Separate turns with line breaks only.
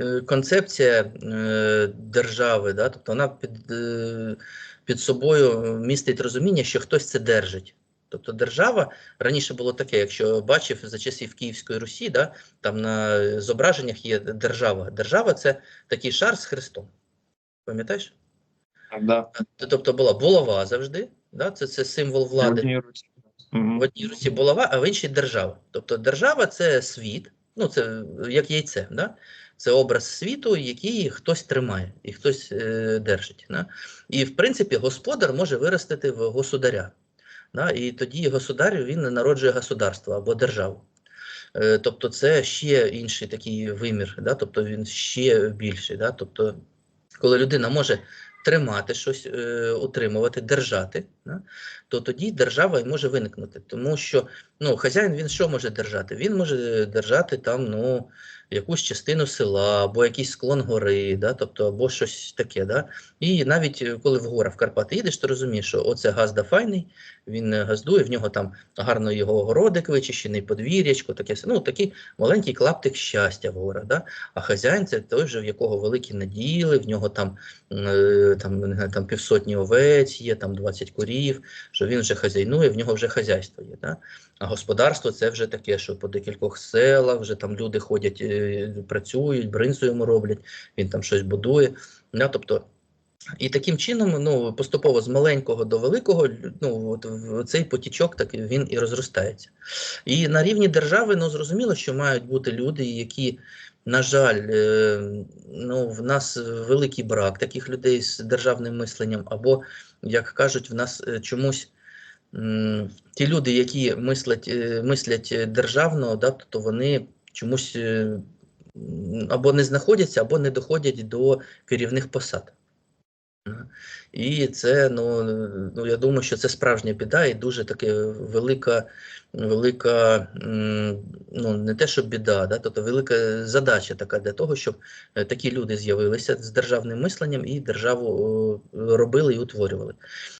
е, концепція е, держави, да, тобто вона під, е, під собою містить розуміння, що хтось це держить. Тобто держава раніше було таке, якщо бачив за часів Київської Русі, да, там на зображеннях є держава. Держава це такий шар з хрестом. Пам'ятаєш?
Да.
Тобто була булава завжди, да, це, це символ влади.
Одній руці.
В одній руці булава, а в іншій держава. Тобто держава це світ, ну це як яйце, да? Це образ світу, який хтось тримає і хтось е, держить. Да? І в принципі господар може виростити в государя. Да? І тоді государ він народжує государство або державу. Е, тобто це ще інший такий вимір, да? тобто він ще більший. Да? Тобто, коли людина може тримати щось, е, утримувати, держати, да? то тоді держава і може виникнути. Тому що ну, хазяїн він що може держати? Він може держати там ну, якусь частину села, або якийсь склон гори, да? тобто, або щось таке. Да? І навіть е, коли в гора в Карпати їдеш, ти розумієш, що оце газда файний, він е, газдує, в нього там гарно його городик вичищений, подвір'ячко, таке, ну, такий маленький клаптик щастя в горах. Да? А хазяїн це той же, в якого великі наділи, в нього там, е, там, там півсотні овець є, там 20 курів, що він вже хазяйнує, в нього вже хазяйство є. Да? А господарство це вже таке, що по декількох селах вже там люди ходять, е, працюють, бринзу йому роблять, він там щось будує. Да? Тобто, і таким чином, ну, поступово з маленького до великого, ну, от цей потічок так він і розростається. І на рівні держави, ну, зрозуміло, що мають бути люди, які, на жаль, е, ну, в нас великий брак таких людей з державним мисленням, або, як кажуть, в нас е, чомусь ті люди, які мислять, е, мислять державно, да, то вони чомусь або не знаходяться, або не доходять до керівних посад. І це, ну, ну я думаю, що це справжня біда і дуже таке велика, велика, ну не те, що біда, да, тобто велика задача така для того, щоб е, такі люди з'явилися з державним мисленням і державу робили і утворювали.